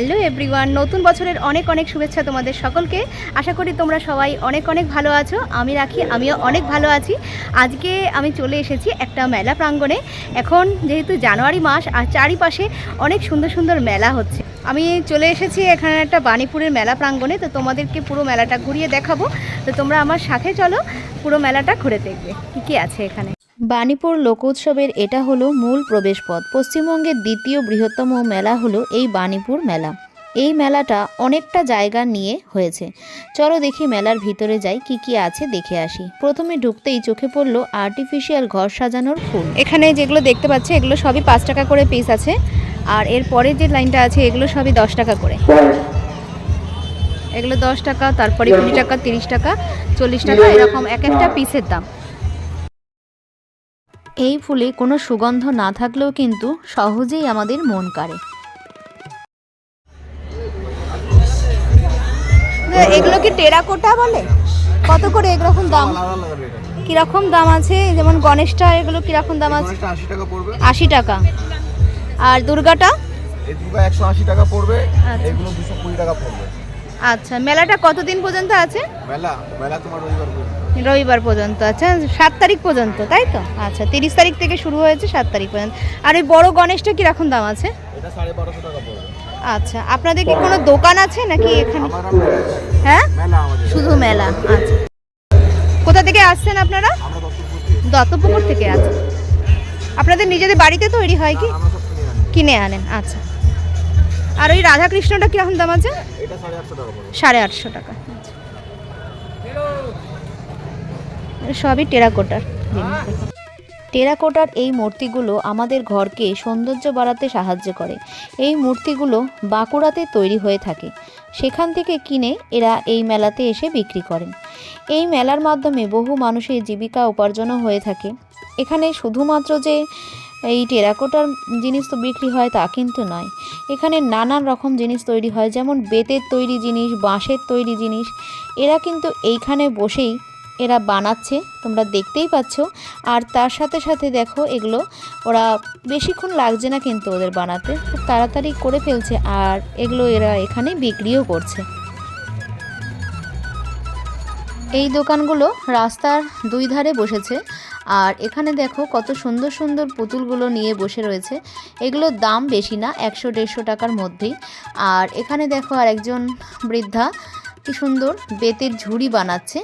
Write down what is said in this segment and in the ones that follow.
Hello everyone, নতুন বছরের অনেক অনেক শুভেচ্ছা তোমাদের সকলকে। আশা করি তোমরা সবাই অনেক অনেক ভালো আছো, আমি রাখি, আমিও অনেক ভালো আছি। আজকে আমি চলে এসেছি একটা মেলা প্রাঙ্গণে। এখন যেহেতু জানুয়ারি মাস, আর চারিপাশে অনেক সুন্দর সুন্দর মেলা হচ্ছে। আমি চলে এসেছি এখানে একটা বাণীপুরের মেলা প্রাঙ্গণে, তো তোমাদেরকে পুরো মেলাটা ঘুরিয়ে দেখাবো। তো তোমরা আমার সাথে চলো, পুরো মেলাটা ঘুরে দেখবে, কী কী আছে এখানে। বাণীপুর লোকোৎসবের এটা হলো মূল প্রবেশপথ। পশ্চিমবঙ্গের দ্বিতীয় বৃহত্তম মেলা হলো এই বাণীপুর মেলা। এই মেলাটা অনেকটা জায়গা নিয়ে হয়েছে। চলো দেখি মেলার ভিতরে যাই, কি কি আছে দেখে আসি। প্রথমে ঢুকতেই চোখে পড়ল আর্টিফিশিয়াল ঘর সাজানোর ফুল। এখানে যেগুলো দেখতে পাচ্ছি, এগুলো সবই পাঁচ টাকা করে পিস আছে। আর এর পরে যে লাইনটা আছে, এগুলো সবই দশ টাকা করে। এগুলো দশ টাকা, তারপরে কুড়ি টাকা, তিরিশ টাকা, চল্লিশ টাকা, এরকম এক একটা পিসের দাম। এই ফুলে কোনো সুগন্ধ না থাকলেও কিন্তু সহজেই আমাদের মন কাড়ে। এগুলো কি টেরাকোটা বলে? কত করে এরকম দাম? কীরকম দাম আছে? যেমন গণেশটা এগুলো কীরকম দাম আছে? আশি টাকা পড়বে। আশি টাকা। আর দুর্গাটা? একশো আশি টাকা পড়বে আচ্ছা। এগুলো দুশো কুড়ি টাকা পড়বে। আচ্ছা মেলাটা কতদিন পর্যন্ত আছে? মেলা মেলা তোমার রবিবার রবিবার পর্যন্ত আচ্ছা সাত তারিখ পর্যন্ত তাই তো? আচ্ছা তিরিশ তারিখ থেকে শুরু হয়েছে সাত তারিখ পর্যন্ত। আর ওই বড় গণেশটা কীরকম দাম আছে? আচ্ছা আপনাদের কি কোনো দোকান আছে নাকি এখানে? হ্যাঁ? শুধু মেলা আচ্ছা। কোথা থেকে আসছেন আপনারা? দত্তপুকুর থেকে। আচ্ছা। আপনাদের নিজেদের বাড়িতে তৈরি হয় কি? কিনে আনেন আচ্ছা। আর ওই রাধাকৃষ্ণটা কীরকম দাম আছে? সাড়ে আটশো টাকা পড়বে সাড়ে আটশো টাকা আচ্ছা। এটা সবই টেরাকোটার টেরাকোটার এই মূর্তিগুলো আমাদের ঘরকে সৌন্দর্য বাড়াতে সাহায্য করে। এই মূর্তিগুলো বাঁকুড়াতে তৈরি হয়ে থাকে। সেখান থেকে কিনে এরা এই মেলাতে এসে বিক্রি করেন। এই মেলার মাধ্যমে বহু মানুষের জীবিকা উপার্জনও হয়ে থাকে। এখানে শুধুমাত্র যে এই টেরাকোটার জিনিস তো বিক্রি হয় তা কিন্তু নয়। এখানে নানান রকম জিনিস তৈরি হয়, যেমন বেতের তৈরি জিনিস, বাঁশের তৈরি জিনিস। এরা কিন্তু এইখানে বসেই এরা বানাচ্ছে, তোমরা দেখতেই পাচ্ছ। আর তার সাথে সাথে দেখো এগুলো, ওরা বেশিক্ষণ লাগছে না কিন্তু ওদের বানাতে। খুব তাড়াতাড়ি করে ফেলছে আর এগুলো এরা এখানে বিক্রিও করছে। এই দোকানগুলো রাস্তার দুই ধারে বসেছে। আর এখানে দেখো কত সুন্দর সুন্দর পুতুলগুলো নিয়ে বসে রয়েছে। এগুলোর দাম বেশি না, একশো দেড়শো টাকার মধ্যেই। আর এখানে দেখো আর একজন বৃদ্ধা কি সুন্দর বেতের ঝুড়ি বানাচ্ছে।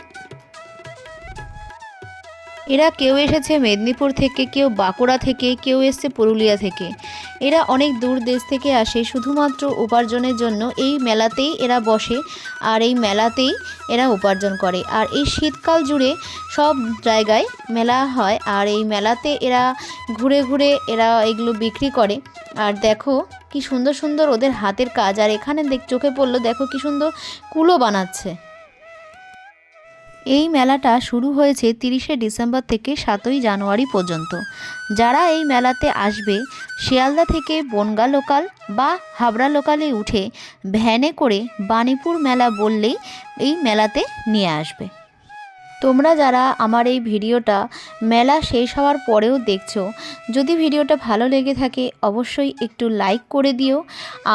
এরা কেউ এসেছে মেদিনীপুর থেকে, কেউ বাঁকুড়া থেকে, কেউ এসছে পুরুলিয়া থেকে। এরা অনেক দূর দেশ থেকে আসে, শুধুমাত্র উপার্জনের জন্য এই মেলাতেই এরা বসে আর এই মেলাতেই এরা উপার্জন করে। আর এই শীতকাল জুড়ে সব জায়গায় মেলা হয় আর এই মেলাতে এরা ঘুরে ঘুরে এরা এগুলো বিক্রি করে। আর দেখো কি সুন্দর সুন্দর ওদের হাতের কাজ। আর এখানে দেখ, চোখে পড়ল, দেখো কি সুন্দর কুলো বানাচ্ছে। এই মেলাটা শুরু হয়েছে তিরিশে ডিসেম্বর থেকে সাতই জানুয়ারি পর্যন্ত। যারা এই মেলাতে আসবে, শিয়ালদা থেকে বনগা লোকাল বা হাবড়া লোকালে উঠে ভ্যানে করে বাণীপুর মেলা বললেই এই মেলাতে নিয়ে আসবে। তোমরা যারা আমার এই ভিডিওটা মেলা শেষ হওয়ার পরেও দেখছ, যদি ভিডিওটা ভালো লেগে থাকে অবশ্যই একটু লাইক করে দিও।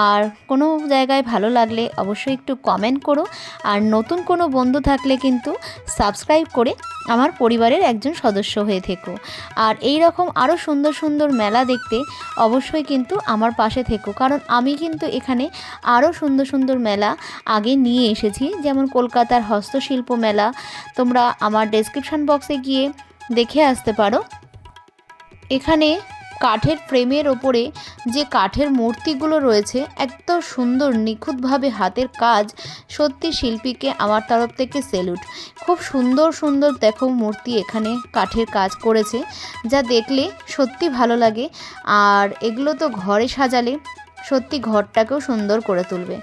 আর কোনো জায়গায় ভালো লাগলে অবশ্যই একটু কমেন্ট করো। আর নতুন কোনো বন্ধু থাকলে কিন্তু সাবস্ক্রাইব করে আমার পরিবারের একজন সদস্য হয়ে থেকো। আর এই রকম আরও সুন্দর সুন্দর মেলা দেখতে অবশ্যই কিন্তু আমার পাশে থেকো। কারণ আমি কিন্তু এখানে আরও সুন্দর সুন্দর মেলা আগে নিয়ে এসেছি। যেমন কলকাতার হস্তশিল্প মেলা, তোমরা আমার ডেসক্রিপশন বক্সে গিয়ে দেখে আসতে পারো। এখানে কাঠের ফ্রেমের ওপরে যে কাঠের মূর্তিগুলো রয়েছে, এত সুন্দর, নিখুঁতভাবে হাতের কাজ সত্যি শিল্পীকে আমার তরফ থেকে সেলুট খুব সুন্দর সুন্দর দেখো মূর্তি এখানে কাঠের কাজ করেছে, যা দেখলে সত্যি ভালো লাগে। আর এগুলো তো ঘরে সাজালে সত্যি ঘরটাকেও সুন্দর করে তুলবে।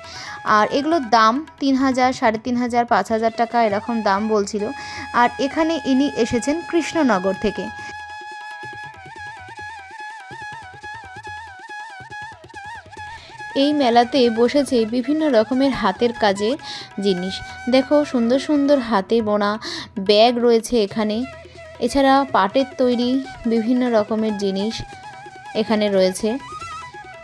আর এগুলোর দাম তিন হাজার, সাড়ে তিন হাজার, পাঁচ হাজার টাকা এরকম দাম বলছিল। আর এখানে ইনি এসেছেন কৃষ্ণনগর থেকে। এই মেলাতে বসেছে বিভিন্ন রকমের হাতের কাজের জিনিস। দেখো, সুন্দর সুন্দর হাতে বোনা ব্যাগ রয়েছে এখানে। এছাড়া পাটের তৈরি বিভিন্ন রকমের জিনিস এখানে রয়েছে।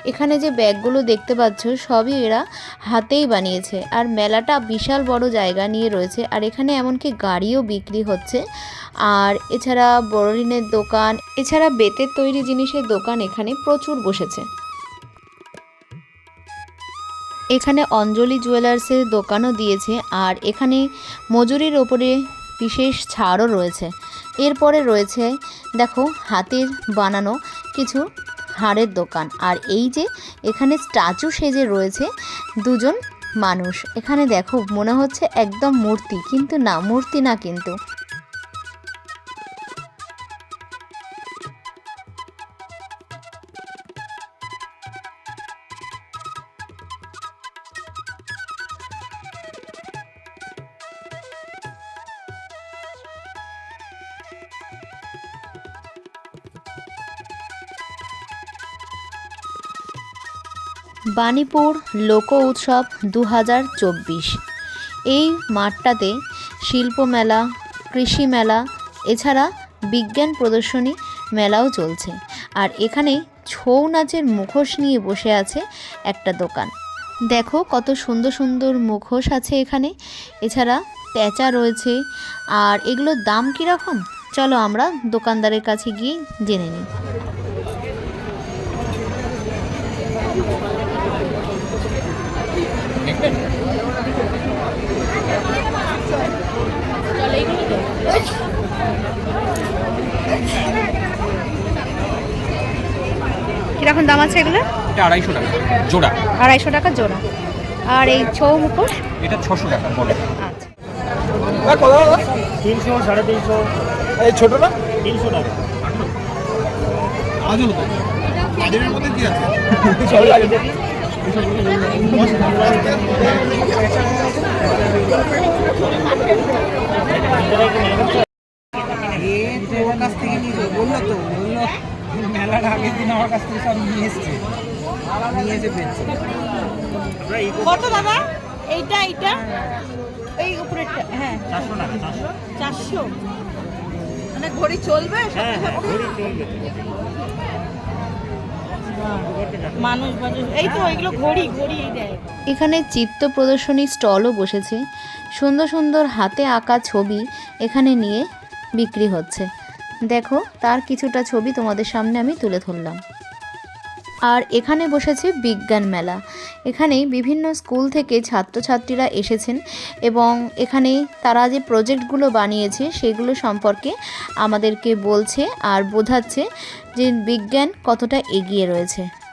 এখানে যে ব্যাগগুলো দেখতে পাচ্ছ, সবই এরা হাতেই বানিয়েছে। আর মেলাটা বিশাল বড় জায়গা নিয়ে রয়েছে। আর এখানে এমনকি গাড়িও বিক্রি হচ্ছে। আর এছাড়া বড়লিনের দোকান, এছাড়া বেতের তৈরি জিনিসের দোকান এখানে প্রচুর বসেছে। এখানে অঞ্জলি জুয়েলার্সের দোকানও দিয়েছে। আর এখানে মজুরির ওপরে বিশেষ ছাড়ও রয়েছে। এরপরে রয়েছে, দেখো, হাতের বানানো কিছু হাড়ের দোকান। আর এই যে এখানে স্ট্যাচু সেজে রয়েছে দুজন মানুষ। এখানে দেখো, মনে হচ্ছে একদম মূর্তি, কিন্তু না, মূর্তি না কিন্তু। বাণীপুর লোক উৎসব দু হাজার চব্বিশ। এই মাঠটাতে শিল্প মেলা কৃষি মেলা এছাড়া বিজ্ঞান প্রদর্শনী মেলাও চলছে। আর এখানে ছৌ নাচের মুখোশ নিয়ে বসে আছে একটা দোকান। দেখো কত সুন্দর সুন্দর মুখোশ আছে এখানে। এছাড়া প্যাঁচা রয়েছে। আর এগুলোর দাম কীরকম? চলো আমরা দোকানদারের কাছে গিয়ে জেনে নিই। কীরকম দাম আছে এগুলো এটা আড়াইশো টাকা জোড়া। আড়াইশো টাকা জোড়া। আর এই ছৌ মুখোশ এটা ছশো টাকা বলে। আচ্ছা। তিনশো সাড়ে তিনশো। এই ছোটটা? তিনশো টাকা। আজল আজলের মধ্যে কি আছে? ওর কাছ থেকে নিয়ে বলল তো বলল মেলার আগের দিন আমার কাছ থেকে সব নিয়ে এসছে। নিয়ে এসে পেয়েছে কত দাদা? এইটা এইটা? এই উপরেরটা হ্যাঁ। চারশো টাকা চারশো? মানে ঘড়ি চলবে? হ্যাঁ হ্যাঁ ঘড়ি চলবে। মানুষ মানুষ এই তো এগুলো ঘড়ি ঘড়ি এই দেয় এখানে চিত্র প্রদর্শনী স্টলও বসেছে। সুন্দর সুন্দর হাতে আঁকা ছবি এখানে নিয়ে বিক্রি হচ্ছে। দেখো, তার কিছুটা ছবি তোমাদের সামনে আমি তুলে ধরলাম। আর এখানে বসেছে বিজ্ঞান মেলা। এখানে বিভিন্ন স্কুল থেকে ছাত্রছাত্রীরা এসেছেন এবং এখানে তারা যে প্রজেক্টগুলো বানিয়েছে সেগুলো সম্পর্কে আমাদেরকে বলছে আর বোঝাচ্ছে যে বিজ্ঞান কতটা এগিয়ে রয়েছে।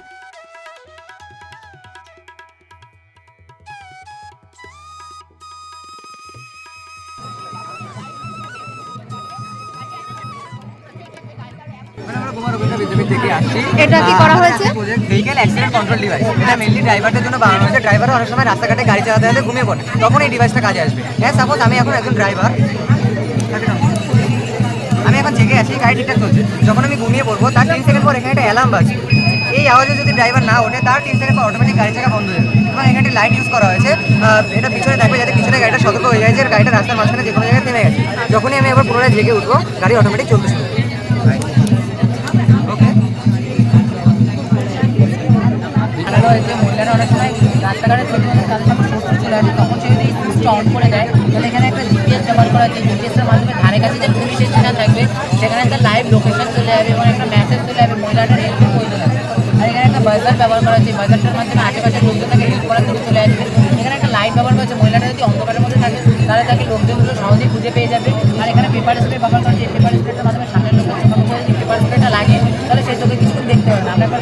হয়েছে? ভেহিকেল অ্যাক্সিডেন্ট কন্ট্রোল ডিভাইস এটা মেনলি ড্রাইভারদের জন্য বানানো হয়েছে। ড্রাইভাররা অনেক সময় রাস্তাঘাটে গাড়ি চালাতে চালাতে ঘুমিয়ে পড়ে। তখন এই ডিভাইসটা কাজে আসবে। হ্যাঁ সাপোজ আমি এখন একজন ড্রাইভার আমি এখন জেগে আছি, গাড়ি ঠিকঠাক চলছে। যখন আমি ঘুমিয়ে পড়ব, তার তিন সেকেন্ড পর এখানে একটা অ্যালার্ম বাজবে এই আওয়াজে যদি ড্রাইভার না ওঠে, তার তিন সেকেন্ড পর অটোমেটিক গাড়ি চাকা বন্ধ হয়ে যাবে। এবং এখানে লাইট ইউজ করা হয়েছে। এটা পিছনে থাকবে যাতে পিছনে গাড়িটা সতর্ক হয়ে যায় যে গাড়িটা রাস্তার মাঝখানে যে কোনো জায়গায় থেমে গেছে। যখনই আমি আবার পুনরায় জেগে উঠবো, গাড়ি অটোমেটিক চলতে শুরু খেলা রয়েছে মহিলারা অনেক সময় রাস্তাঘাটে ছোটো ছোটো তাদের সামনে শত্রু চলে আসে, তখন সে যদি সুইচটা করে দেয়, তাহলে এখানে একটা জিপিএস ব্যবহার করা আছে জিপিএসের মাধ্যমে ধারে কাছে যে পুলিশ স্টেশন থাকবে, সেখানে একটা লাইভ লোকেশন চলে যাবে এবং একটা মেসেজ চলে যাবে মহিলাটার হেল্পের প্রয়োজন আছে আর এখানে একটা বাজার ব্যবহার করা আছে বাজারটার মাধ্যমে আশেপাশের তাকে হেল্প করার জন্য চলে আসবে। এখানে একটা লাইট ব্যবহার করা আছে মহিলাটা যদি অন্ধকারের মধ্যে থাকে, তাহলে তাকে লোকজনগুলো সহজেই খুঁজে পেয়ে যাবে। আর এখানে পেপার স্প্রে ব্যবহার করা আছে পেপার স্প্রেটার মাধ্যমে সামনের লোক পেপার স্প্রেটা লাগে, তাহলে সেই চোখে কিছু দেখতে এবার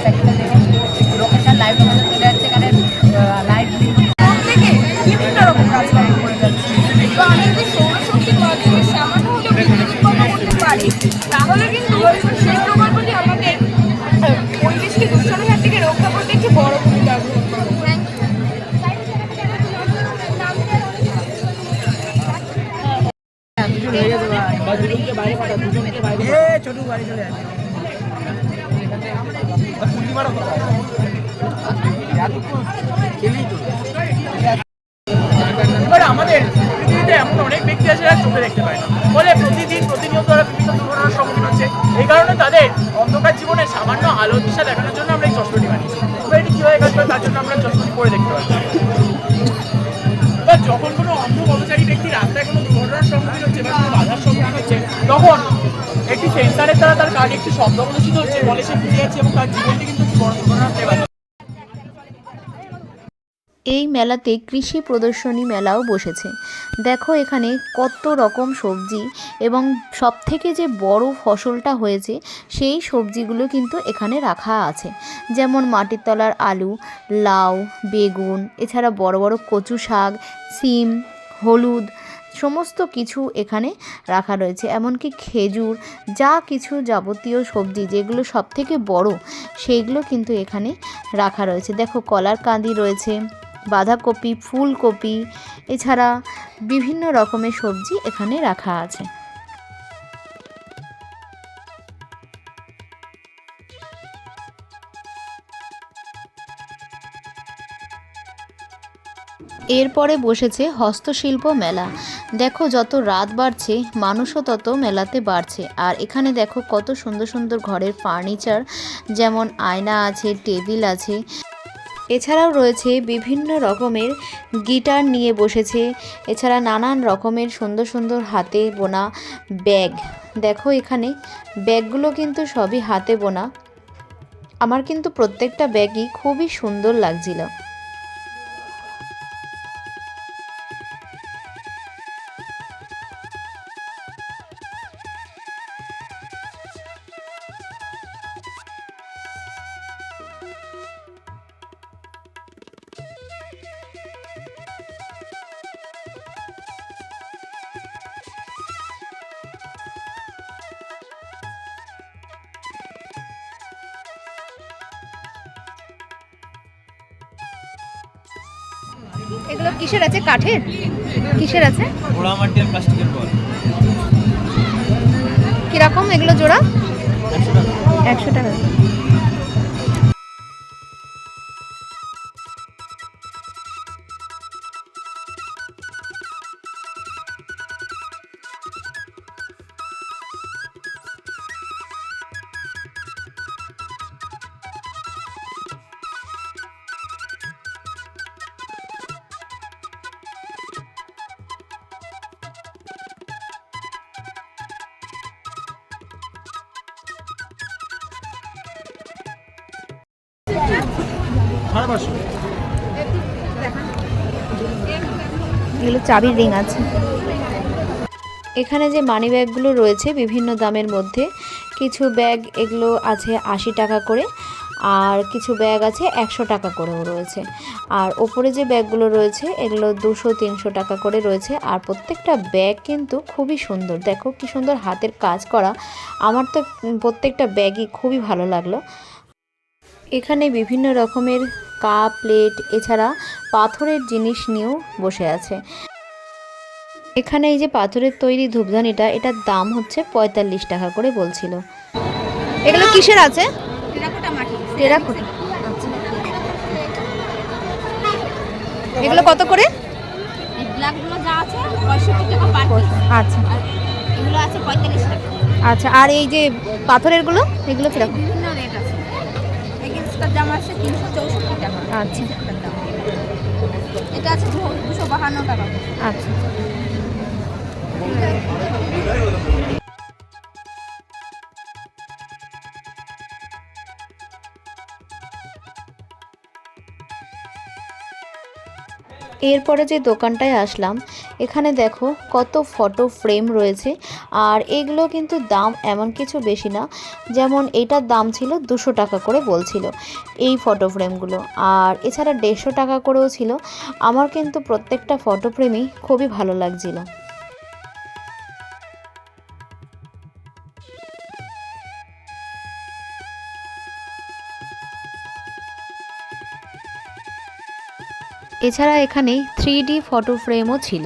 এই কারণে তাদের অন্ধকার জীবনে সামান্য আলো দিশা দেখানোর জন্য আমরা এই চশমাটি বানিয়েছি। এটি কীভাবে কাজ করে তার জন্য আমরা চশমাটি পরে দেখতে পাচ্ছি। এবার যখন কোনো অন্ধ কর্মচারী ব্যক্তি রাস্তায় কোনো দুর্ঘটনার সম্মুখীন হচ্ছে বা কোনো বাধার সম্মুখীন হচ্ছে, তখন একটি সেন্সারের দ্বারা তার কার্ডে একটি শব্দ প্রদর্শিত হচ্ছে বলে সে ফিরে যাচ্ছে এবং তার জীবনটি কিন্তু বড় দুর্ঘটনা হতে পারে এই মেলাতে কৃষি প্রদর্শনী মেলাও বসেছে। দেখো এখানে কত রকম সবজি এবং সবথেকে যে বড় ফসলটা হয়েছে, সেই সবজিগুলো কিন্তু এখানে রাখা আছে। যেমন মাটির তলার আলু, লাউ, বেগুন, এছাড়া বড় বড় কচু শাক, সিম, হলুদ, সমস্ত কিছু এখানে রাখা রয়েছে। এমনকি খেজুর, যা কিছু যাবতীয় সবজি, যেগুলো সবথেকে বড়, সেইগুলো কিন্তু এখানে রাখা রয়েছে। দেখো কলার কাঁদি রয়েছে। বাঁধাকপি, ফুলকপি, এছাড়া বিভিন্ন রকমের সবজি এখানে রাখা আছে। এরপরে বসেছে হস্তশিল্প মেলা। দেখো যত রাত বাড়ছে, মানুষও তত মেলাতে বাড়ছে। আর এখানে দেখো কত সুন্দর সুন্দর ঘরের ফার্নিচার, যেমন আয়না আছে, টেবিল আছে। এছাড়াও রয়েছে বিভিন্ন রকমের গিটার নিয়ে বসেছে। এছাড়া নানান রকমের সুন্দর সুন্দর হাতে বোনা ব্যাগ। দেখো এখানে, ব্যাগগুলো কিন্তু সবই হাতে বোনা। আমার কিন্তু প্রত্যেকটা ব্যাগই খুবই সুন্দর লাগছিল। এগুলো কিসের আছে? কাঠের? কিসের আছে? পোড়া মাটির প্লাস্টিকের বল। কীরকম এগুলো জোড়া? একশো টাকা। এগুলো চাবির রিং আছে। এখানে যে মানি ব্যাগগুলো রয়েছে বিভিন্ন দামের মধ্যে, কিছু ব্যাগ এগুলো আছে আশি টাকা করে, আর কিছু ব্যাগ আছে একশো টাকা করেও রয়েছে। আর ওপরে যে ব্যাগগুলো রয়েছে, এগুলো দুশো, তিনশো টাকা করে রয়েছে। আর প্রত্যেকটা ব্যাগ কিন্তু খুবই সুন্দর। দেখো কি সুন্দর হাতের কাজ করা। আমার তো প্রত্যেকটা ব্যাগই খুবই ভালো লাগল। এখানে বিভিন্ন রকমের কাপ প্লেট এছাড়া পাথরের জিনিস নিয়েও বসে আছে। এখানে এই যে পাথরের তৈরি ধূপদানিটা এটার দাম হচ্ছে পঁয়তাল্লিশ টাকা করে বলছিল। এগুলো কিসের আছে? টেরাকোটা আচ্ছা। এগুলো কত করে? আচ্ছা। আর এগুলো আছে আচ্ছা আর এই যে পাথরেরগুলো এগুলো কীরকম? বিভিন্ন দাম তিনশো চৌষট্টি টাকা। আচ্ছা। এটা আছে দুশো বাহান্ন টাকা। আচ্ছা। এরপরে যে দোকানটায় আসলাম এখানে দেখো কত ফটো ফ্রেম রয়েছে। আর এগুলো কিন্তু দাম এমন কিছু বেশি না, যেমন এটার দাম ছিল দুশো টাকা করে বলছিল এই ফটো ফ্রেমগুলো আর এছাড়া দেড়শো টাকা করেও ছিল। আমার কিন্তু প্রত্যেকটা ফটো ফ্রেমই খুবই ভালো লাগছিল। এছাড়া এখানে থ্রি ডি ফটো ফ্রেমও ছিল।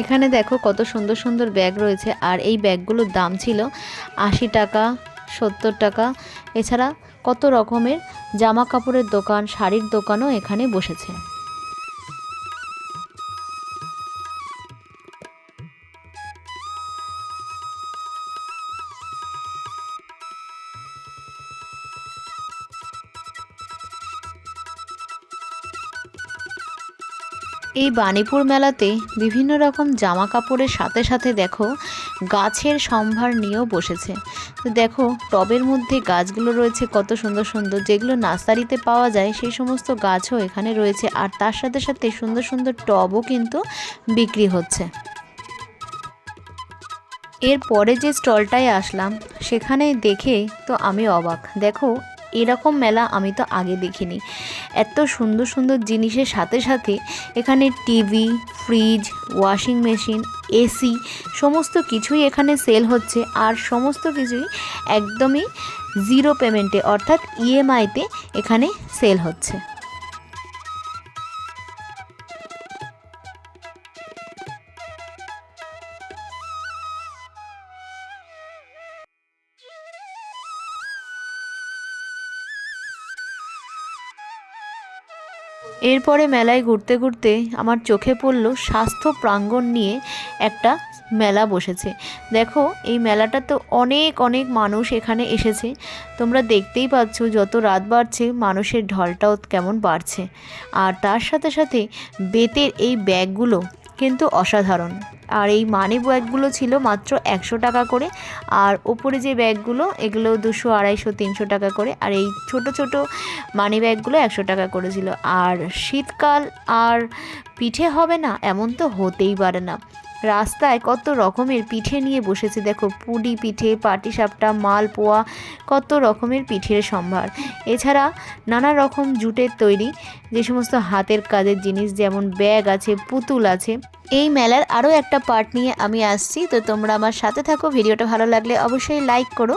এখানে দেখো কত সুন্দর সুন্দর ব্যাগ রয়েছে, আর এই ব্যাগগুলোর দাম ছিল আশি টাকা, সত্তর টাকা। এছাড়া কত রকমের জামা কাপড়ের দোকান, শাড়ির দোকানও এখানে বসেছে। এই বাণীপুর মেলাতে বিভিন্ন রকম জামা কাপড়ের সাথে সাথে দেখো গাছের সম্ভার নিয়েও বসেছে। তো দেখো, টবের মধ্যে গাছগুলো রয়েছে, কত সুন্দর সুন্দর। যেগুলো নার্সারিতে পাওয়া যায়, সেই সমস্ত গাছও এখানে রয়েছে। আর তার সাথে সাথে সুন্দর সুন্দর টবও কিন্তু বিক্রি হচ্ছে। এর পরে যে স্টলটায় আসলাম সেখানে দেখে তো আমি অবাক। দেখো এরকম মেলা আমি তো আগে দেখিনি। এত সুন্দর সুন্দর জিনিসের সাথে সাথে এখানে TV, fridge, washing machine, AC সমস্ত কিছুই এখানে সেল হচ্ছে আর সমস্ত কিছুই একদমই জিরো পেমেন্টে অর্থাৎ ইএমআইতে এখানে সেল হচ্ছে। এরপরে মেলায় ঘুরতে ঘুরতে আমার চোখে পড়ল স্বাস্থ্য প্রাঙ্গণ নিয়ে একটা মেলা বসেছে। দেখো, এই মেলাটা তো অনেক অনেক মানুষ এখানে এসেছে। তোমরা দেখতেই পাচ্ছ যত রাত বাড়ছে, মানুষের ঢলটাও কেমন বাড়ছে। আর তার সাথে সাথে বেতের এই ব্যাগগুলো কিন্তু অসাধারণ। আর এই মানি ব্যাগগুলো ছিল মাত্র একশো টাকা করে। আর ওপরে যে ব্যাগগুলো, এগুলো দুশো, আড়াইশো, তিনশো টাকা করে। আর এই ছোট ছোট মানি ব্যাগগুলো একশো টাকা করেছিল। আর শীতকাল আর পিঠে হবে না, এমন তো হতেই পারে না। রাস্তায় কত রকমের পিঠে নিয়ে বসেছে। দেখো, পুডি পিঠে, পাটিসাপটা, মালপোয়া, কত রকমের পিঠের সম্ভার। এছাড়া নানা রকম জুটের তৈরি, যে সমস্ত হাতের কাজের জিনিস, যেমন ব্যাগ আছে, পুতুল আছে। এই মেলার আরও একটা পার্ট নিয়ে আমি আসছি। তো তোমরা আমার সাথে থাকো, ভিডিওটা ভালো লাগলে অবশ্যই লাইক করো।